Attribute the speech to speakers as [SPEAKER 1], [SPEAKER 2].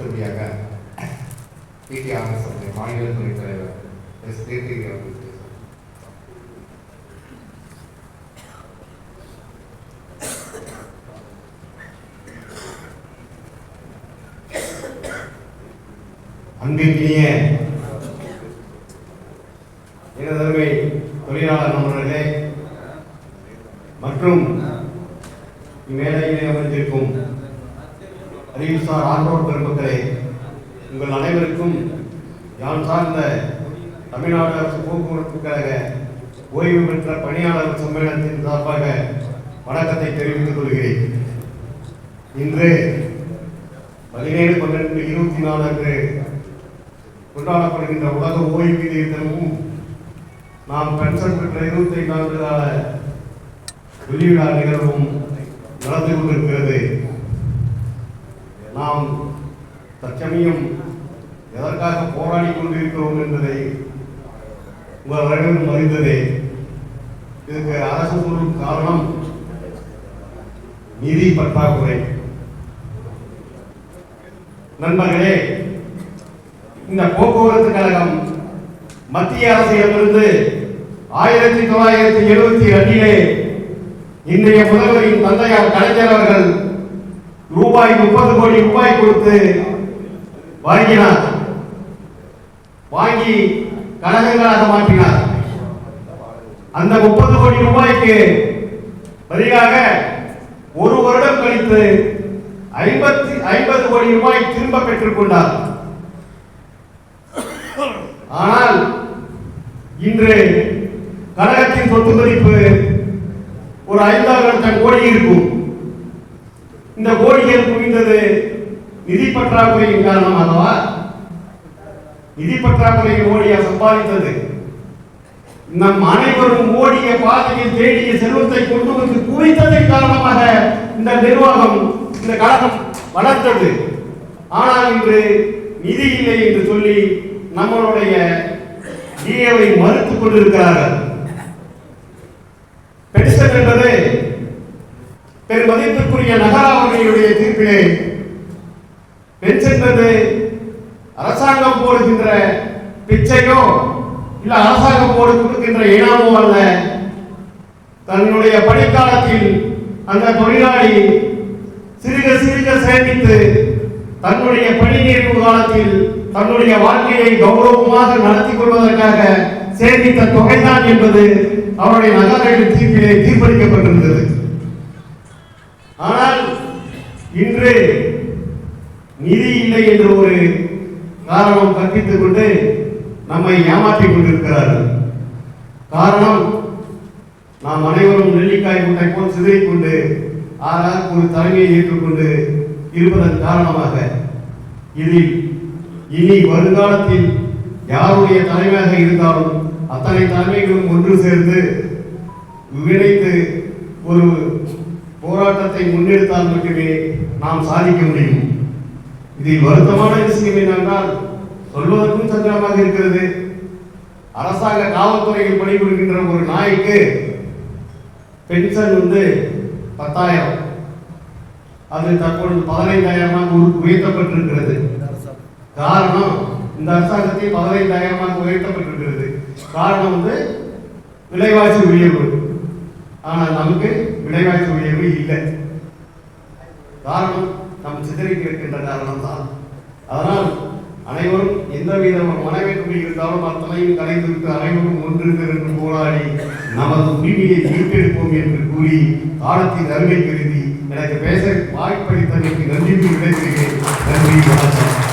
[SPEAKER 1] அடுத்தபடியாக பிடி பிடிஆர்எஸ் மாநில துணைத் தலைவர் எஸ் தேர்த்தி அவர்கள் பேசுவார். அன்பிற்கினிய எனதருமை தொழிலாளர் நண்பர்களே மற்றும் இம்மேடையிலே அமர்ந்திருக்கும் அறிவுசார் ஆண்டோர் பெருமக்களே உங்கள் அனைவருக்கும் யான் சார்ந்த தமிழ்நாடு அரசு போக்குவரத்து கழக ஓய்வு பெற்ற பணியாளர் சம்மேளனத்தின் சார்பாக வணக்கத்தை தெரிவித்துக் கொள்கிறேன். இன்று பதினேழு பன்னெண்டு இருபத்தி நாலு அன்று கொண்டாடப்படுகின்ற உலக ஓய்வூதிய தினமும் நாம் பென்ஷன் பெற்ற இருபத்தி ஐந்து ஆண்டு கால வெளிவிழா நிகழ்வும் நடந்து கொண்டிருக்கிறது. நாம் தற்சமயம் எதற்காக போராடி கொண்டிருக்கிறோம் என்பதை உங்கள் அனைவரும் அறிந்ததே. இதற்கு அரசு சொல்லும் காரணம் நிதி பற்றாக்குறை. நண்பர்களே இந்த போக்குவரத்து கழகம் மத்திய அரசிடமிருந்து ஆயிரத்தி தொள்ளாயிரத்தி எழுபத்தி ரெண்டிலே இன்றைய முதல்வரின் தந்தையார் கலைஞர் அவர்கள் ரூபாய் முப்பது கோடி ரூபாய் கொடுத்து வாங்கினார் வாங்கி கழகங்களாக மாற்றினார். அந்த முப்பது கோடி ரூபாய்க்கு பதிலாக ஒரு வருடம் கழித்து ஐம்பத்தி ஐம்பது கோடி ரூபாய் திரும்ப பெற்றுக் கொண்டார். ஆனால் இன்று கழகத்தின் சொத்து மதிப்பு ஒரு ஐந்தாறு லட்சம் கோடி இருக்கும். இந்த கோடிகள் குவிந்தது. நிதி பற்றாக்குறையின் காரணமாகவா? நிதி பற்றாக்குறையின் ஓடியா சம்பாதித்தது. நம் அனைவரும் ஓடிய பாதையில் தேடிய செல்வத்தை கொண்டு வந்து குவித்ததன் காரணமாக இந்த நிர்வாகம் இந்த கழகம் வளர்த்தது. ஆனால் இன்று நிதி இல்லை என்று சொல்லி நம்மளுடைய டிஏவை மறுத்துக் கொண்டிருக்கிறார்கள். பென்ஷன் என்ற மதிப்புக்குரிய நகராவதியுடைய தீர்ப்பிலே பென்ஷன் அரசாங்கம் போடுகின்ற பிச்சையோ இல்ல அரசாங்கம் போடு கொடுக்கின்ற இனாமோ அல்ல. தன்னுடைய பணிக்காலத்தில் அந்த தொழிலாளி சிறுக சிறுக சேமித்து தன்னுடைய பணி நீர்வு காலத்தில் தன்னுடைய வாழ்க்கையை கௌரவமாக நடத்தி கொள்வதற்காக சேமித்த தொகைதான் என்பது அவருடைய நகரங்களின் தீர்ப்பிலே தீர்ப்பளிக்கப்பட்டிருந்தது. ஆனால் இன்று நிதி இல்லை என்ற ஒரு காரணம் கற்பித்துக் கொண்டு நம்மை ஏமாற்றிக் கொண்டிருக்கிறார்கள். காரணம் நாம் அனைவரும் நெல்லிக்காய் முட்டை போல் சிதறிக் கொண்டு ஆறாக ஒரு தலைமையை ஏற்றுக்கொண்டு இருப்பதன் காரணமாக இதில் இனி வருங்காலத்தில் யாருடைய தலைமையாக இருந்தாலும் அத்தனை தலைமைகளும் ஒன்று சேர்ந்து இணைத்து ஒரு போராட்டத்தை முன்னெடுத்தால் மட்டுமே நாம் சாதிக்க முடியும். இதில் வருத்தமான விஷயம் என்னென்றால் சொல்வதற்கும் சங்கடமாக இருக்கிறது. அரசாங்க காவல்துறையில் பணிபுரிகின்ற ஒரு நாய்க்கு பென்ஷன் வந்து பத்தாயிரம். அது தற்பொழுது பதினைந்தாயிரமாக உயர்த்தப்பட்டிருக்கிறது. காரணம் இந்த அரசாங்கத்தில் பதினைந்தாயிரமாக உயர்த்தப்பட்டிருக்கிறது. காரணம் வந்து விலைவாசி உயர்வு. ஆனால் நமக்கு விலைவாசி உயர்வு இல்லை. காரணம் நம் சிதறி இருக்கின்ற காரணம் தான் அதனால் அனைவரும் எந்த விதமான மனவேற்றுமை இருந்தாலும் அத்தனையும் கலைந்துவிட்டு அனைவரும் ஒன்றிருந்திருந்து போராடி நமது உரிமையை மீட்டெடுப்போம் என்று கூறி காலத்தின் அருமை கருதி எனக்கு பேச வாய்ப்பளித்தமைக்கு நன்றி விடைபெறுகிறேன். நன்றி வணக்கம்.